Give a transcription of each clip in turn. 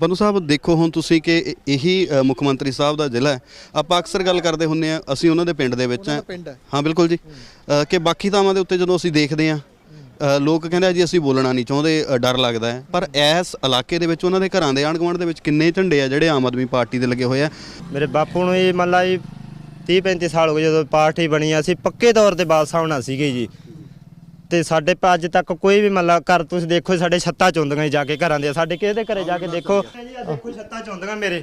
ਪੰਨੂ ਸਾਹਿਬ ਦੇਖੋ ਹੁਣ ਤੁਸੀਂ ਕਿ ਇਹ- ਮੁੱਖ ਮੰਤਰੀ ਸਾਹਿਬ ਦਾ ਜ਼ਿਲ੍ਹਾ ਹੈ। ਆਪਾਂ ਅਕਸਰ ਗੱਲ ਕਰਦੇ ਹੁੰਨੇ ਆ ਅਸੀਂ ਉਹਨਾਂ ਦੇ ਪਿੰਡ ਦੇ ਵਿੱਚ ਉਹਨਾਂ ਹਾਂ। ਬਿਲਕੁਲ ਜੀ। ਕਿ ਬਾਕੀ ਥਾਵਾਂ ਦੇ ਉੱਤੇ ਜਦੋਂ ਅਸੀਂ ਦੇਖਦੇ ਹਾਂ ਅ, ਲੋਕ ਕਹਿੰਦੇ ਆ ਜੀ ਅਸੀਂ ਬੋਲਣਾ ਨਹੀਂ ਚਾਹੁੰਦੇ ਡਰ ਲੱਗਦਾ ਹੈ। ਪਰ ਇਸ ਇਲਾਕੇ ਦੇ ਵਿੱਚ ਉਹਨਾਂ ਦੇ ਘਰਾਂ ਦੇ ਆਂਢ ਗੁਆਂਢ ਦੇ ਵਿੱਚ ਕਿੰਨੇ ਝੰਡੇ ਆ ਜਿਹੜੇ ਆਮ ਆਦਮੀ ਪਾਰਟੀ ਦੇ ਲੱਗੇ ਹੋਏ ਆ? ਮੇਰੇ ਬਾਪੂ ਨੂੰ ਇਹ ਮੰਨ ਲਾ ਜੀ 30 35 ਸਾਲ ਹੋ ਗਏ ਜਦੋਂ ਪਾਰਟੀ ਬਣੀ ਆ, ਅਸੀਂ ਪੱਕੇ ਤੌਰ ਤੇ ਬਾਦਸ਼ਾਹ ਹੋਣਾ ਸੀਗੇ ਜੀ। ਤੇ ਸਾਡੇ ਪਾ ਅੱਜ ਤੱਕ ਕੋਈ ਵੀ ਮੰਨ ਲਾ ਘਰ ਤੁਸੀਂ ਦੇਖੋ ਸਾਡੇ ਛੱਤਾਂ ਚੁੰਦੀਆਂ ਜੀ ਕੇ ਘਰਾਂ ਦੇ। ਸਾਡੇ ਕਿਸੇ ਦੇ ਘਰੇ ਜਾ ਕੇ ਦੇਖੋ? ਦੇਖੋ ਛੱਤਾਂ ਚੁੰਦੀਆਂ ਮੇਰੇ।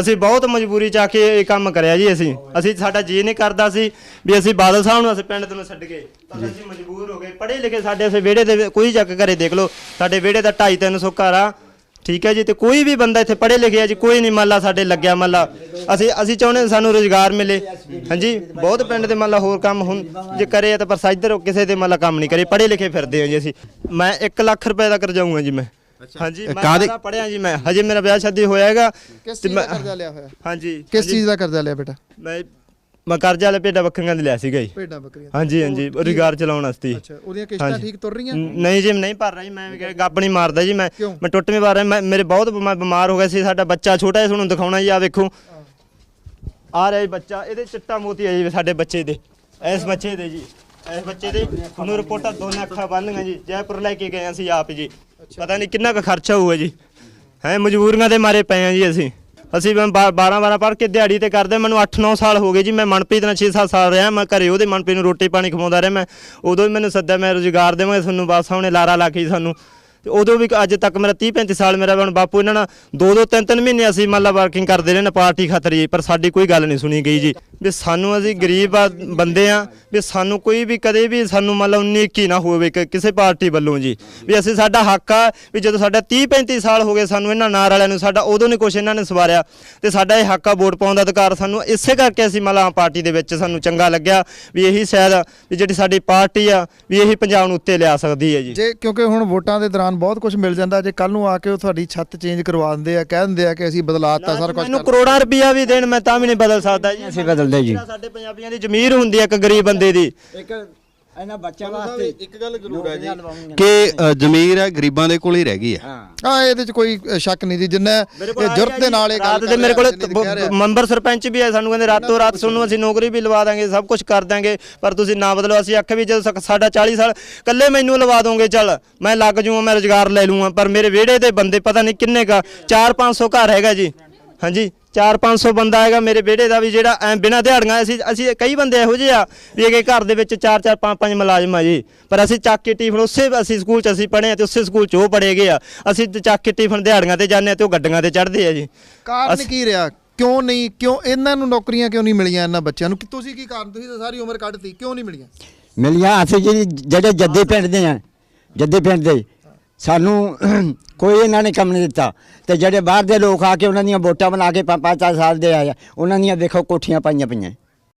ਅਸੀਂ ਬਹੁਤ ਮਜਬੂਰੀ ਚ ਆ ਕੇ ਇਹ ਕੰਮ ਕਰਿਆ ਜੀ ਅਸੀਂ। ਅਸੀਂ ਸਾਡਾ ਜੀ ਨਹੀਂ ਕਰਦਾ ਸੀ ਵੀ ਅਸੀਂ ਬਾਦਲ ਸਾਹਿਬ ਨੂੰ ਅਸੀਂ ਪਿੰਡ ਤੋਂ ਛੱਡ ਗਏ ਪਰ ਅਸੀਂ ਮਜਬੂਰ ਹੋ ਗਏ। ਪੜ੍ਹੇ ਲਿਖੇ ਸਾਡੇ ਅਸੀਂ ਵਿਹੜੇ ਦੇ ਕੋਈ ਜਾ ਕੇ ਘਰੇ ਦੇਖ ਲਓ। ਸਾਡੇ ਵਿਹੜੇ ਦਾ 2.5 300 ਘਰ ਆ। ਠੀਕ ਹੈ ਜੀ ਤੇ ਕੋਈ ਵੀ ਬੰਦਾ ਇੱਥੇ ਪੜ੍ਹੇ ਲਿਖਿਆ ਜੀ ਕੋਈ ਨਹੀਂ ਮੰਨ ਲਾ ਸਾਡੇ ਲੱਗਿਆ ਮੰਨ ਲਾ ਅਸੀਂ ਅਸੀਂ ਚਾਹੁੰਦੇ ਸਾਨੂੰ ਰੋਜ਼ਗਾਰ ਮਿਲੇ। ਹਾਂਜੀ ਬਹੁਤ ਪਿੰਡ ਦੇ ਮੰਨ ਲਾ ਹੋਰ ਕੰਮ ਹੁਣ ਜੇ ਕਰੇ ਤਾਂ ਪਰ ਇੱਧਰ ਕਿਸੇ ਦੇ ਮੰਨ ਲਾ ਕੰਮ ਨਹੀਂ ਕਰੇ ਪੜ੍ਹੇ ਲਿਖੇ ਫਿਰਦੇ ਹਾਂ ਜੀ ਅਸੀਂ। ਮੈਂ 1 ਲੱਖ ਰੁਪਏ ਦਾ ਕਰਜਾਊਂਗਾ ਜੀ ਮੈਂ। ਹਾਂਜੀ ਮੈਂ ਪੜਿਆ ਜੀ ਮੈਂ। ਹਜੇ ਮੇਰਾ ਵਿਆਹ ਸ਼ਾਦੀ ਹੋਇਆ ਹੈਗਾ। ਕਿਸ ਤੇ ਚੀਜ਼ ਦਾ ਕਰਜ਼ਾ ਲਿਆ ਹੋਇਆ? ਹਾਂਜੀ ਕਿਸ ਚੀਜ਼ ਦਾ ਕਰਜ਼ਾ ਲਿਆ ਬੇਟਾ? ਮੈਂ ਮੈਂ ਕਰਜ਼ਾ ਵਾਲੇ ਭੇਡਾਂ ਬੱਕਰੀਆਂ ਦੇ ਲਿਆ ਸੀਗਾ ਜੀ। ਭੇਡਾਂ ਬੱਕਰੀਆਂ ਹਾਂਜੀ ਹਾਂਜੀ ਰੋਜ਼ਗਾਰ ਚਲਾਉਣ ਵਾਸਤੇ ਅੱਛਾ ਉਹਦੀਆਂ ਕਿਸ਼ਤਾਂ। ਠੀਕ ਤੁਰ ਰਹੀਆਂ? ਨ- ਨਹੀਂ ਜੀ ਨਹੀਂ ਭਰ ਰਿਹਾ ਮੈਂ ਵੀ ਗੱਪ ਨਹੀਂ ਮਾਰਦਾ ਜੀ ਮੈਂ? ਮੈਂ ਟੁੱਟਵੇਂ ਮਾਰ ਰਿਹਾ ਮੈਂ ਮੇਰੇ ਬਹੁਤ ਮੈਂ ਬਿਮਾਰ ਹੋ ਗਿਆ ਸੀ ਸਾਡਾ ਬੱਚਾ ਛੋਟਾ ਹੈ ਤੁਹਾਨੂੰ ਦਿਖਾਉਣਾ ਜੀ ਆ ਵੇਖੋ। ਆ ਰਿਹਾ ਜੀ ਬੱਚਾ ਇਹਦੇ ਚਿੱਟਾ ਮੋਤੀ ਹੈ ਜੀ ਸਾਡੇ ਬੱਚੇ ਦੇ। ਇਸ ਬੱਚੇ ਦੇ ਜੀ ਇਸ ਬੱਚੇ ਦੇ। ਤੁਹਾਨੂੰ ਰਿਪੋਰਟਾਂ ਦੋਨੇ ਅੱਖਾਂ ਬੰਨ੍ਹੀਆਂ ਜੀ ਜੈਪੁਰ ਲੈ ਕੇ ਗਏ ਅਸੀਂ ਆਪ ਜੀ। ਪਤਾ ਨਹੀਂ ਕਿੰਨਾ ਕੁ ਖਰਚਾ ਹੋਊਗਾ ਜੀ। ਹੈ ਮਜਬੂਰੀਆਂ ਦੇ ਮਾਰੇ ਪਏ ਆ ਜੀ ਅਸੀਂ। ਅਸੀਂ 12 12 ਪੜ੍ਹ ਕੇ ਦਿਹਾੜੀ ਤੇ ਕਰਦੇ, ਮੈਨੂੰ 8-9 ਸਾਲ ਹੋ ਗਏ ਜੀ, ਮੈਂ ਮਨਪ੍ਰੀਤ ਨਾਲ 6-7 ਸਾਲ ਰਿਹਾ, ਮੈਂ ਘਰੇ ਉਹਦੇ ਮਨਪ੍ਰੀਤ ਨੂੰ ਰੋਟੀ ਪਾਣੀ ਖਵਾਉਂਦਾ ਰਿਹਾ, ਮੈਂ ਉਦੋਂ ਵੀ ਮੈਨੂੰ ਸੱਦਿਆ, ਮੈਂ ਰੁਜ਼ਗਾਰ ਦੇਵਾਂਗੇ ਤੁਹਾਨੂੰ, ਬਸ ਉਹਨੇ ਲਾਰਾ ਲਾ ਕੇ ਸਾਨੂੰ। ਤੇ ਉਦੋਂ ਵੀ ਅੱਜ ਤੱਕ ਮੇਰਾ 30 35 ਸਾਲ ਮੇਰਾ ਹੁਣ ਬਾਪੂ, ਇਹਨਾਂ ਨਾਲ ਦੋ ਦੋ ਤਿੰਨ ਤਿੰਨ ਮਹੀਨੇ ਅਸੀਂ ਮੰਨ ਲਾ ਵਰਕਿੰਗ ਕਰਦੇ ਰਹੇ, ਨੇ ਪਾਰਟੀ ਖਾਤਰ ਜੀ ਪਰ ਸਾਡੀ ਕੋਈ ਗੱਲ ਨਹੀਂ ਸੁਣੀ ਗਈ ਜੀ। ਵੀ ਸਾਨੂੰ ਅਸੀਂ ਗਰੀਬ ਬੰਦੇ ਆ ਵੀ ਸਾਨੂੰ ਕੋਈ ਵੀ ਕਦੇ ਵੀ ਸਾਨੂੰ ਮੰਨ ਲਾ ਉਨੀ ਇੱਕੀ ਨਾ ਹੋਵੇ ਕਿ ਕਿਸੇ ਪਾਰਟੀ ਵੱਲੋਂ ਜੀ। ਵੀ ਅਸੀਂ ਸਾਡਾ ਹੱਕ ਆ ਵੀ ਜਦੋਂ ਸਾਡਾ 30 35 ਸਾਲ ਹੋ ਗਏ ਸਾਨੂੰ ਇਹਨਾਂ ਨਾਰ ਵਾਲਿਆਂ ਨੂੰ ਸਾਡਾ ਉਦੋਂ ਨਹੀਂ ਕੁਛ ਇਹਨਾਂ ਨੇ ਸਵਾਰਿਆ। ਤੇ ਸਾਡਾ ਇਹ ਹੱਕ ਆ ਵੋਟ ਪਾਉਣ ਦਾ ਅਧਿਕਾਰ ਸਾਨੂੰ ਇਸੇ ਕਰਕੇ ਅਸੀਂ ਮੰਨ ਲਾ ਆਮ ਪਾਰਟੀ ਦੇ ਵਿੱਚ ਸਾਨੂੰ ਚੰਗਾ ਲੱਗਿਆ ਵੀ ਇਹੀ ਸ਼ਾਇਦ ਵੀ ਜਿਹੜੀ ਸਾਡੀ ਪਾਰਟੀ ਆ ਵੀ ਇਹੀ ਪੰਜਾਬ ਨੂੰ ਉੱਤੇ ਲਿਆ ਸਕਦੀ ਹੈ ਜੀ। ਜੇ ਕਿਉਂਕਿ ਹੁਣ ਵੋਟਾਂ ਦੇ ਦੌਰਾਨ ਬਹੁਤ ਕੁਝ ਮਿਲ ਜਾਂਦਾ ਜੇ ਕੱਲ ਨੂੰ ਆ ਕੇ ਉਹ ਤੁਹਾਡੀ ਛੱਤ ਚੇਂਜ ਕਰਵਾ ਦਿੰਦੇ ਆ ਕਹਿ ਦਿੰਦੇ ਆ ਕਿ ਅਸੀਂ ਬਦਲਾਤਾ ਸਾਰਾ ਕੁਝ ਮੈਨੂੰ ਕਰੋੜਾਂ ਰੁਪਇਆ ਵੀ ਦੇਣ ਮੈਂ ਤਾਂ ਵੀ ਨਹੀਂ ਬਦਲ ਸਕਦਾ ਜੀ। ਅਸੀਂ ਬਦਲਦੇ ਜੀ। ਜਿਹੜਾ ਸਾਡੇ ਪੰਜਾਬੀਆਂ ਦੀ ਜ਼ਮੀਰ ਹੁੰਦੀ ਹੈ ਇੱਕ ਗਰੀਬ ਬੰਦੇ ਦੀ। ਇੱਕ ਇਹਨਾਂ ਬੱਚਿਆਂ ਵਾਸਤੇ ਇੱਕ ਗੱਲ ਜ਼ਰੂਰ ਹੈ ਜੀ ਕਿ ਜ਼ਮੀਰ ਹੈ ਗਰੀਬਾਂ ਦੇ ਕੋਲ ਹੀ ਰਹਿ ਗਈ ਹੈ। ਹਾਂ। ਹਾਂ ਇਹਦੇ 'ਚ ਕੋਈ ਸ਼ੱਕ ਨਹੀਂ ਜੀ। ਜਿੰਨਾ ਇਹ ਜੁਰਤ ਦੇ ਨਾਲ ਇਹ ਗੱਲ ਦੇ ਮੇਰੇ ਕੋਲ। ਮੈਂਬਰ ਸਰਪੰਚ ਵੀ ਹੈ ਸਾਨੂੰ ਕਹਿੰਦੇ ਰਾਤੋਂ ਰਾਤ ਤੁਹਾਨੂੰ ਅਸੀਂ ਨੌਕਰੀ ਵੀ ਲਵਾ ਦਾਂਗੇ ਸਭ ਕੁਝ ਕਰ ਦਾਂਗੇ ਪਰ ਤੁਸੀਂ ਨਾ ਬਦਲੋ। ਅਸੀਂ ਆਖਿਆ ਵੀ ਜਦੋਂ ਸਾਡਾ 40 ਸਾਲ ਕੱਲੇ ਮੈਨੂੰ ਲਵਾ ਦੋਗੇ ਚੱਲ ਮੈਂ ਲੱਗ ਜੂਆਂ ਮੈਂ ਰੋਜ਼ਗਾਰ ਲੈ ਲੂੰਗਾ ਪਰ ਮੇਰੇ ਵਿਹੜੇ ਦੇ ਬੰਦੇ ਪਤਾ ਨਹੀਂ ਕਿੰਨੇ ਕਾ 4-500 ਘਰ ਹੈਗਾ ਜੀ। ਹਾਂਜੀ। 4-500 ਬੰਦਾ ਹੈਗਾ ਮੇਰੇ ਵਿਹੜੇ ਦਾ ਵੀ ਜਿਹੜਾ ਐ ਬਿਨਾਂ ਦਿਹਾੜੀਆਂ ਅਸੀਂ ਅਸੀਂ ਕਈ ਬੰਦੇ ਇਹੋ ਜਿਹੇ ਆ ਵੀ ਇਹ ਘਰ ਦੇ ਵਿੱਚ 4-4 5-5 ਮੁਲਾਜ਼ਮ ਆ ਜੀ। ਪਰ ਅਸੀਂ ਚੱਕ ਕੇ ਟਿਫਨ ਉਸੇ ਅਸੀਂ ਸਕੂਲ 'ਚ ਅਸੀਂ ਪੜ੍ਹੇ ਆ ਤੇ ਉਸੇ ਸਕੂਲ 'ਚ ਉਹ ਪੜ੍ਹੇ ਗਏ ਆ। ਅਸੀਂ ਤੇ ਚੱਕ ਕੇ ਟਿਫਨ ਦਿਹਾੜੀਆਂ ਤੇ ਜਾਂਦੇ ਆ ਤੇ ਉਹ ਗੱਡੀਆਂ ਤੇ ਚੜ੍ਹਦੇ ਆ ਜੀ। ਕਾਰਨ ਕੀ ਰਿਹਾ? ਕਿਉਂ ਨਹੀਂ ਕਿਉਂ ਇਹਨਾਂ ਨੂੰ ਨੌਕਰੀਆਂ ਕਿਉਂ ਨਹੀਂ ਮਿਲੀਆਂ ਇਹਨਾਂ ਬੱਚਿਆਂ ਨੂੰ? ਕਿ ਤੁਸੀਂ ਕੀ ਕਾਰਨ? ਤੁਸੀਂ ਤਾਂ ਸਾਰੀ ਉਮਰ ਕੱਢਤੀ ਕਿਉਂ ਨਹੀਂ ਮਿਲੀਆਂ? ਮਿਲਿਆ ਅਸੀਂ ਜਿਹੜੀ ਜਿਹੜੇ ਜੱਦੇ ਪਿੰਡ ਦੇ ਆ ਜੱਦੇ ਪਿੰਡ ਦੇ। ਸਾਨੂੰ ਕੋਈ ਇਹਨਾਂ ਨੇ ਕੰਮ ਨਹੀਂ ਦਿੱਤਾ। ਤੇ ਜਿਹੜੇ ਬਾਹਰ ਦੇ ਲੋਕ ਆ ਕੇ ਉਹਨਾਂ ਦੀਆਂ ਵੋਟਾਂ ਬਣਾ ਕੇ ਪੰਜ ਪੰਜ ਚਾਰ ਸਾਲ ਦੇ ਆਏ ਆ, ਉਹਨਾਂ ਦੀਆਂ ਦੇਖੋ ਕੋਠੀਆਂ ਪਾਈਆਂ ਪਈਆਂ।